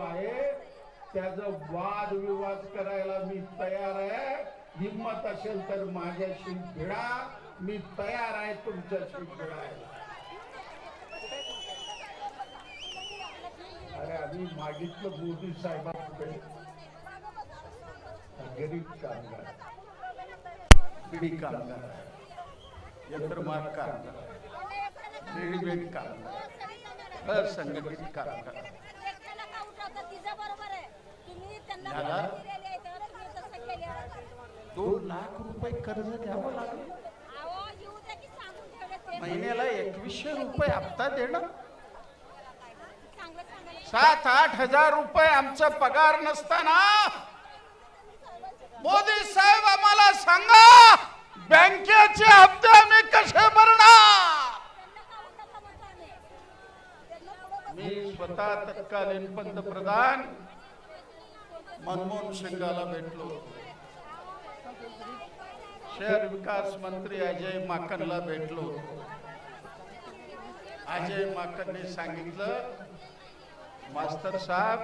आहे. त्याचा वाद विवाद करायला मी तयार आहे. हिंमत असेल तर माझ्याशी भिडा. मी तयार आहे तुमच्याशी भिडायला. अरे आम्ही मागितलं मोदी साहेबांकडे. गरीब कामगार. पिढी कामगार यंत्रमाग कामगार रेडीमेड कामगार असंघटित कामगार याला दोन लाख रुपये कर्ज द्यावं लागलं. महिन्याला एकवीसशे रुपये हप्ता देणं. सात आठ हजार रुपये आमचा पगार नसताना मोदी साहेब आम्हाला सांगा बँकेचे हप्ते आम्ही कसे भरणार? मी स्वतः तत्कालीन पंतप्रधान मनमोहन सिंगाला भेटलो. शहर विकास मंत्री अजय माकनला भेटलो. अजय माकनने सांगितलं मास्तर साहब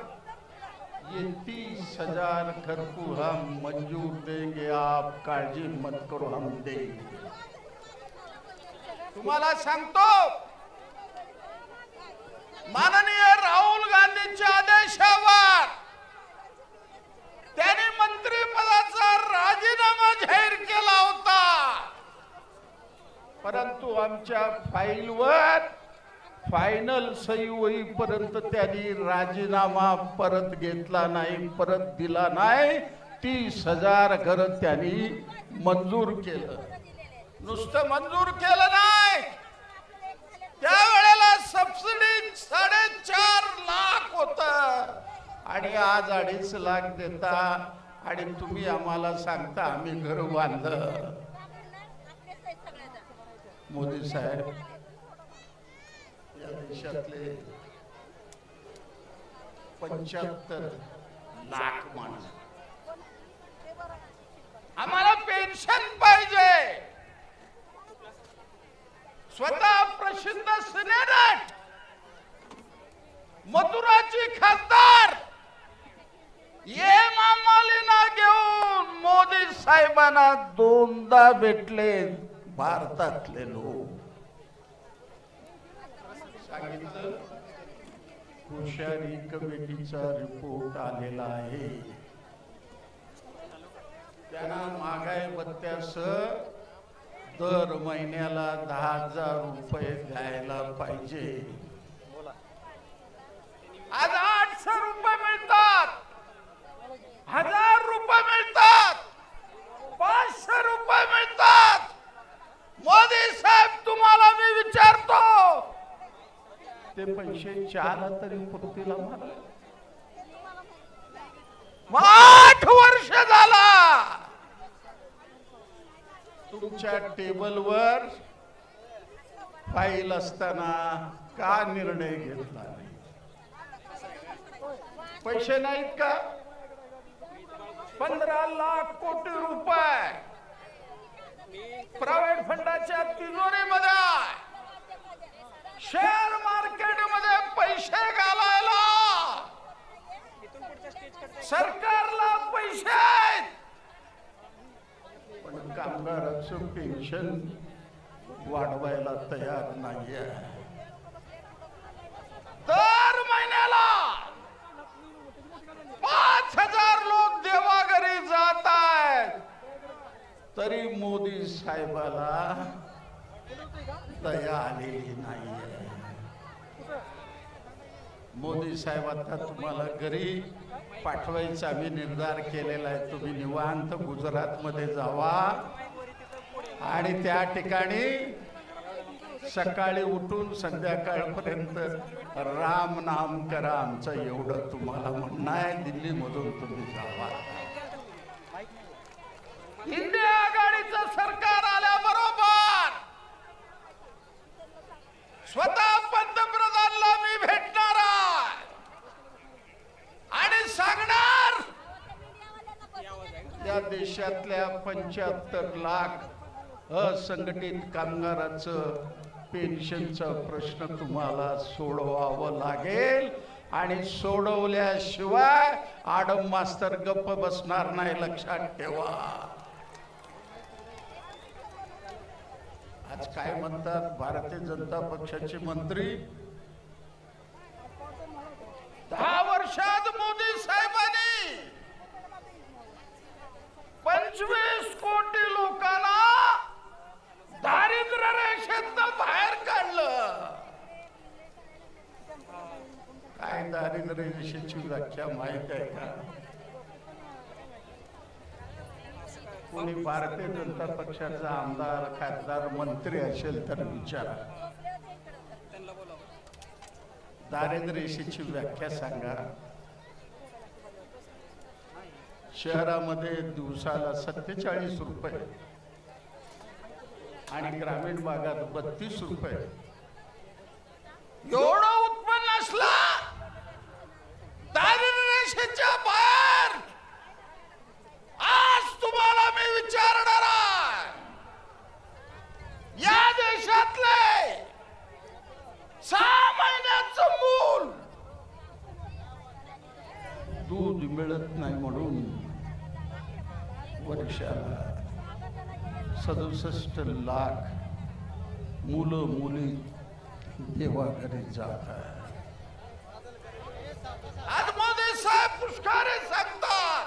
ये तीस हजार घर को हम मंजूर देंगे आप काळजी मत करो हम देंगे. तुम्हाला सांगतो माननीय राहुल गांधींच्या आदेशावर त्यांनी मंत्रिपदाचा राजीनामा जाहीर केला होता. परंतु आमच्या फाईलवर फायनल सही होईपर्यंत त्यांनी राजीनामा परत घेतला नाही परत दिला नाही. तीस हजार घर त्यांनी मंजूर केलं. नुसतं मंजूर केलं नाही. त्यावेळेला सबसिडी साडेचार लाख होत. आणि आज अडीच लाख देता आणि तुम्ही आम्हाला सांगता आम्ही घर बांधलं. मोदी साहेब या देशातले पंच्याहत्तर लाख माणसं. आम्हाला पेन्शन पाहिजे. स्वतः प्रसिद्ध सिनेट मथुराची खासदार. ये मामालीना घेऊन मोदी साहेबांना दोनदा भेटले भारतातले लोक. सांगितलं हुशारी कमिटीचा रिपोर्ट आलेला आहे. त्यांना महागाई भत्त्यासह दर महिन्याला दहा हजार रुपये द्यायला पाहिजे. आज आठशे रुपये मिळतात. हजार रुपये मिळतात. पाचशे रुपये मिळतात. मोदी साहेब तुम्हाला मी विचारतो. ते पैसे चार तरी पुरतील आम्हाला आठ वर्ष झाला. तुमच्या टेबलवर फाईल असताना का निर्णय घेतला नाही? पैसे नाहीत का? पंधरा लाख कोटी रुपये. प्रायव्हेट फंडाच्या तिजोरीमध्ये. शेअर मार्केटमध्ये पैसे घालायला. सरकारला पैसे पण कामगाराचं पेन्शन वाढवायला तयार नाहीये. दर महिन्याला पाच हजार लोक देवाघरी जात आहेत तरी मोदी साहेबाला दया आलेली नाहीये. मोदी साहेब आता तुम्हाला घरी पाठवायचा मी निर्धार केलेला आहे. तुम्ही निवांत गुजरातमध्ये जावा. आणि त्या ठिकाणी सकाळी उठून संध्याकाळपर्यंत राम नाम करा आमचं एवढं तुम्हाला म्हणणं आहे. दिल्लीमधून तुम्ही जावा. इंडिया आघाडीचं सरकार आल्याबरोबर स्वतः पंतप्रधानला मी भेटणार आणि सांगणार त्या देशातल्या पंच्याहत्तर लाख असंघटित कामगाराचं पेन्शनचा प्रश्न तुम्हाला सोडवावं लागेल. आणि सोडवल्याशिवाय आडम मास्तर गप्प बसणार नाही लक्षात ठेवा. आज काय म्हणतात? भारतीय जनता पक्षाचे मंत्री. दहा वर्षात मोदी साहेबांनी पंचवीस कोटी लोकांना दारिद्र्य रेषेत बाहेर काढलं. काय दारिद्र्य रेषेची व्याख्या माहीत आहे का? कोणी भारतीय जनता पक्षाचा आमदार खासदार मंत्री असेल तर विचारा. दारिद्र्य रेषेची व्याख्या सांगा. शहरामध्ये दिवसाला सत्तेचाळीस रुपये आणि ग्रामीण भागात बत्तीस रुपये. एवढं उत्पन्न असला दारिद्र्य रेषेच्या बाहेर आज तुम्हाला मी विचारणार आहे या देशातले सहा महिन्याचं मूल दूध मिळत नाही म्हणून वर्षाला सदुसष्ट लाख मुलं मुली देवाघरी जात आज मोदी साहेब पुष्कारे सांगतात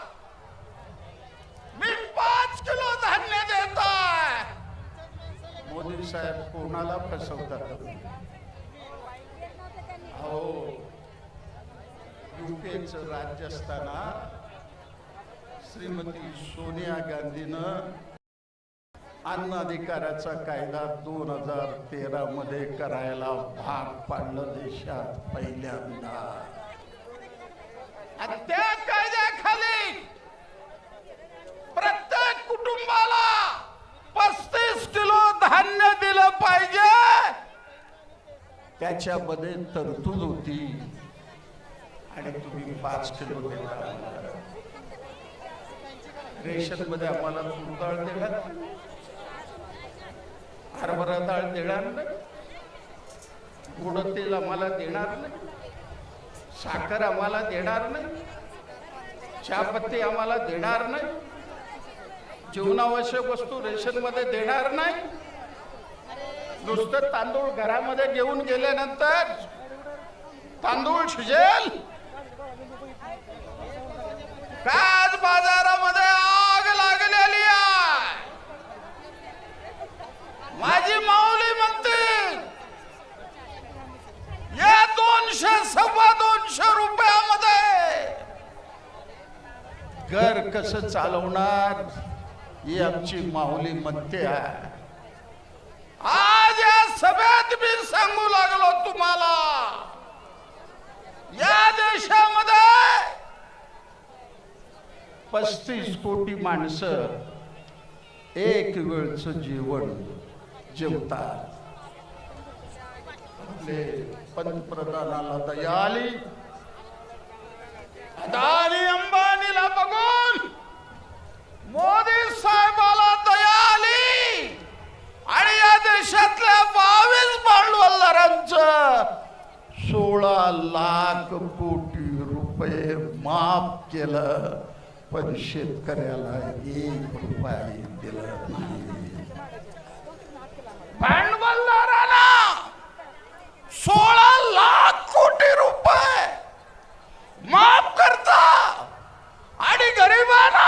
मी पाच किलो धान्य देतोय. मोदी साहेब कोणाला फसवतात? अहो युकेच राज्य असताना श्रीमती सोनिया गांधीनं अन्न अधिकाराचा कायदा दोन हजार तेरा मध्ये करायला भाग पाडलं देशात पहिल्यांदा. त्या कायद्याखाली प्रत्येक कुटुंबाला पस्तीस किलो धान्य दिलं पाहिजे. त्याच्यामध्ये तरतूद होती. आणि तुम्ही पाच किलो देता रेशनमध्ये आम्हाला तूर डाळ देणार हरभरा डाळ देणार नाही. गुड तेल आम्हाला देणार नाही. साखर आम्हाला देणार नाही. चहापत्ती आम्हाला देणार नाही. जीवनावश्यक वस्तू रेशनमध्ये देणार नाही. नुसतं तांदूळ घरामध्ये घेऊन गेल्यानंतर तांदूळ शिजेल. का आज बाजारामध्ये कसं चालवणार ही आमची माऊली म्हणते आहे. आज या सभेत मी सांगू लागलो तुम्हाला या देशामध्ये पस्तीस कोटी माणसं एक वेळच जेवण जेवतात. पंतप्रधानाला दया आली अदानी अंबानीला बघू मोदी साहेबाला दया आली आणि या देशातल्या बावीस भांडवलदारांचं सोळा लाख कोटी रुपये माफ केलं पण शेतकऱ्याला एक रुपये दिला नाही. भांडवलदाराला सोळा लाख कोटी रुपये माफ करता आणि गरिबांना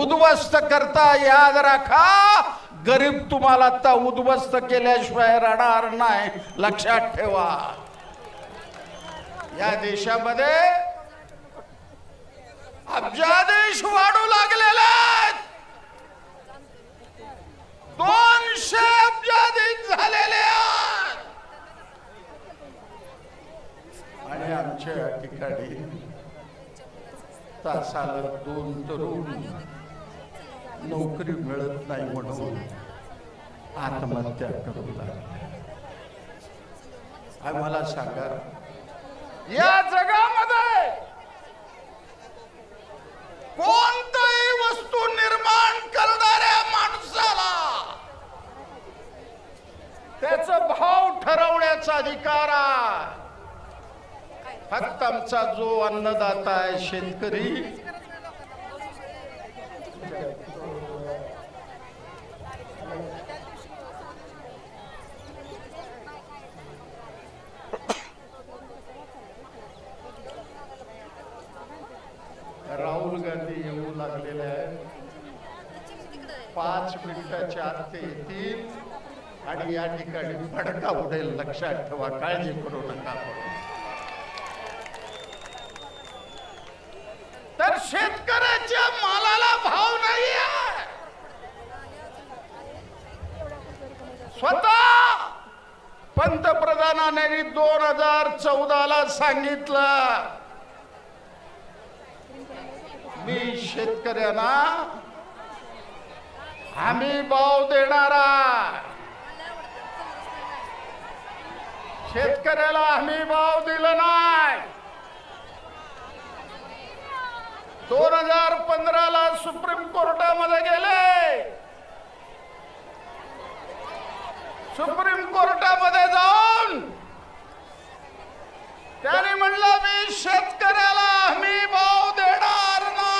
उद्ध्वस्त करता याद राखा. गरीब तुम्हाला आता उद्ध्वस्त केल्याशिवाय राहणार नाही. लक्षात ठेवा. या देशामध्ये अब्जादेश वाढू लागलेला दोनशे अब्जाधीश झालेले आणि आमच्या ठिकाणी तासाला दोन तरुण नोकरी मिळत नाही म्हणून आत्महत्या करून आम्हाला सांगा या जगामध्ये कोणतही वस्तू निर्माण करणाऱ्या माणसाला त्याच भाव ठरवण्याचा अधिकार फक्त आमचा जो अन्नदाता आहे शेतकरी पाच मिनिटाच्या आत ते येतील आणि या ठिकाणी भडका उडेल लक्षात ठेवा काळजी करू नका. तर शेतकऱ्याच्या मालाला भाव नाही स्वतः पंतप्रधानाने दोन हजार चौदाला सांगितलं मी शेतकऱ्यांना हमी भाव देणारा. शेतकऱ्याला हमी भाव दिला नाही. दोन हजार पंधराला सुप्रीम कोर्टामध्ये गेले. सुप्रीम कोर्टामध्ये जाऊन त्याने म्हणलं मी शेतकऱ्याला हमी भाव देणार नाही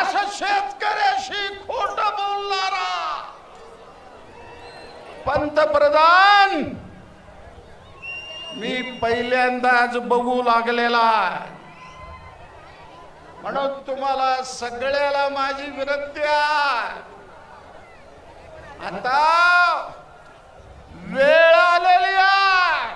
असं शेतकऱ्याशी खोट बोलणारा. पंतप्रधान मी पहिल्यांदाच बघू लागलेला म्हणून तुम्हाला सगळ्याला माझी विनंती आहे. आता वेळ आलेली आहे.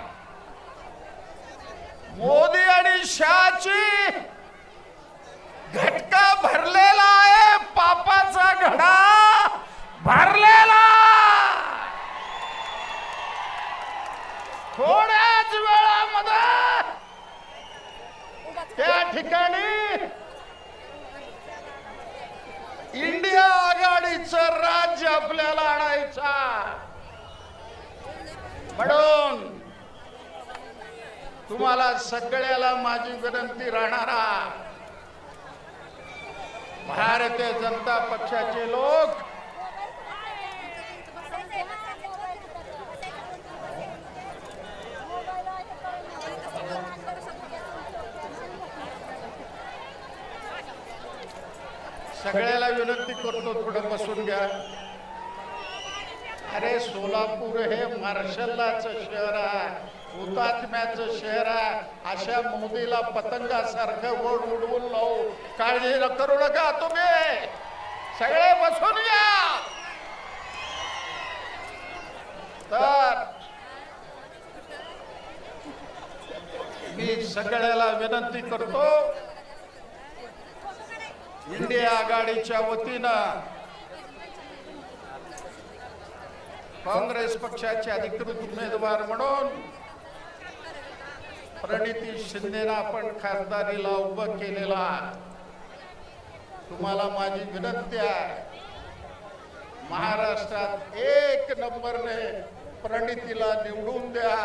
म्हणून तुम्हाला सगळ्याला माझी विनंती राहणारा भारतीय जनता पक्षाचे लोक सगळ्याला विनंती करतो पुढे बसून घ्या. अरे सोलापूर हे मार्शल्लाचं शहर आहे हुतात्म्याचं शहर आहे. अशा मोदीला पतंगासारखं वर उडवून लावू. काळजी न करू नका तुम्ही. सगळे बसून घ्या तर मी सगळ्याला विनंती करतो इंडिया आघाडीच्या वतीनं काँग्रेस पक्षाचे अधिकृत उमेदवार म्हणून प्रणिती शिंदेना आपण खासदारीला उभं केलेला तुम्हाला माझी विनंती आहे महाराष्ट्रात एक नंबरने प्रणितीला निवडून द्या.